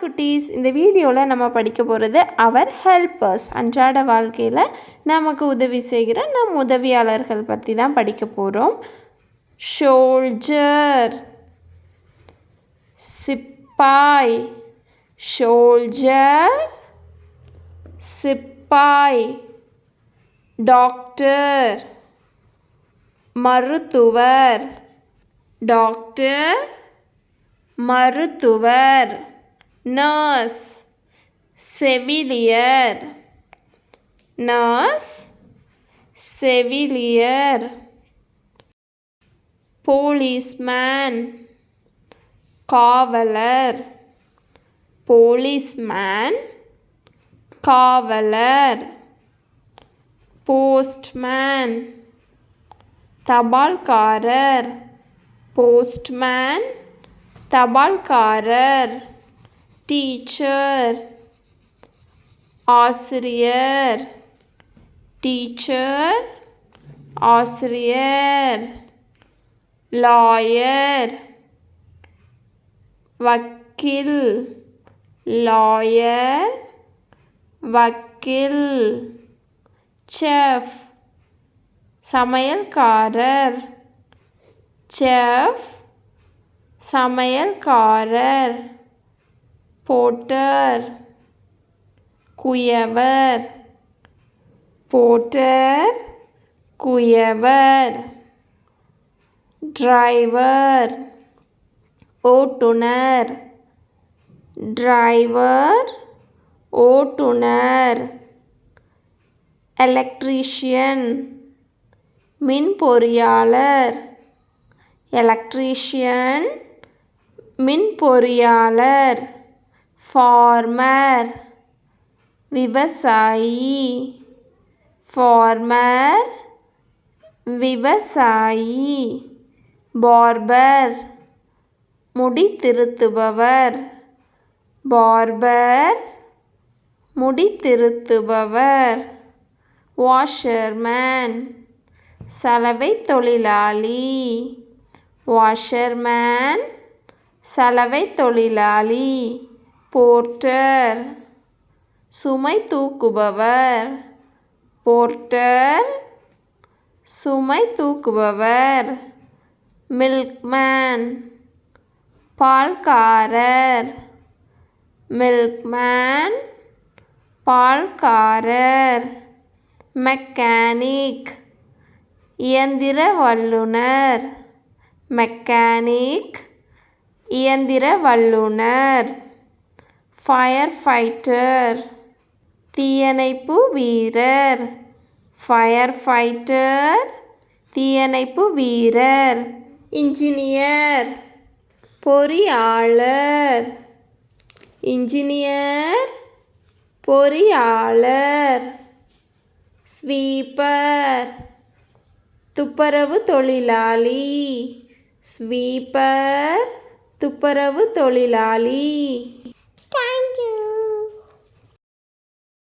குட்டீஸ் இந்த வீடியோவில் நம்ம படிக்க போகிறது அவர் ஹெல்பர்ஸ் அன்றாட வாழ்க்கையில் நமக்கு உதவி செய்கிற நம் உதவியாளர்கள் பற்றி தான் படிக்க போகிறோம் ஷோல்ஜர் சிப்பாய். ஷோல்ஜர் சிப்பாய். டாக்டர் மருத்துவர். டாக்டர் மருத்துவர். நர்ஸ் செவிலியர் நர்ஸ் செவிலியர் போலீஸ்மேன் காவலர் போலீஸ்மேன் காவலர் போஸ்ட்மேன் தபால்காரர் போஸ்ட்மேன் தபால்காரர் டீச்சர் ஆசிரியர் டீச்சர் ஆசிரியர் லாயர் வக்கீல் லாயர் வக்கீல் செஃப் சமையல்காரர் செஃப் சமையல்காரர் போட்டர். குயவர். போட்டர். குயவர். டிரைவர். ஓட்டுநர் டிரைவர். ஓட்டுநர் எலக்ட்ரீஷியன். மின் பொறியாளர். எலக்ட்ரீஷியன். மின் பொறியாளர். ஃபார்மர் விவசாயி ஃபார்மர் விவசாயி பார்பர் முடி திருத்துபவர் பார்பர் முடி திருத்துபவர் வாஷர்மேன் சலவை தொழிலாளி வாஷர்மேன் சலவை தொழிலாளி போர்ட்டர் சுமை தூக்குபவர். போர்ட்டர் சுமை தூக்குபவர். மில்க்மேன். பால்காரர். மில்க்மேன். பால்காரர். மெக்கானிக். இயந்திர வல்லுனர். மெக்கானிக். இயந்திர வல்லுனர். ஃபயர் ஃபைட்டர் தீயணைப்பு வீரர். ஃபயர் ஃபைட்டர் தீயணைப்பு வீரர். இன்ஜினியர் பொறியாளர். இன்ஜினியர் பொறியாளர். ஸ்வீப்பர் துப்புரவு தொழிலாளி. ஸ்வீப்பர் துப்புரவு தொழிலாளி. Thank you.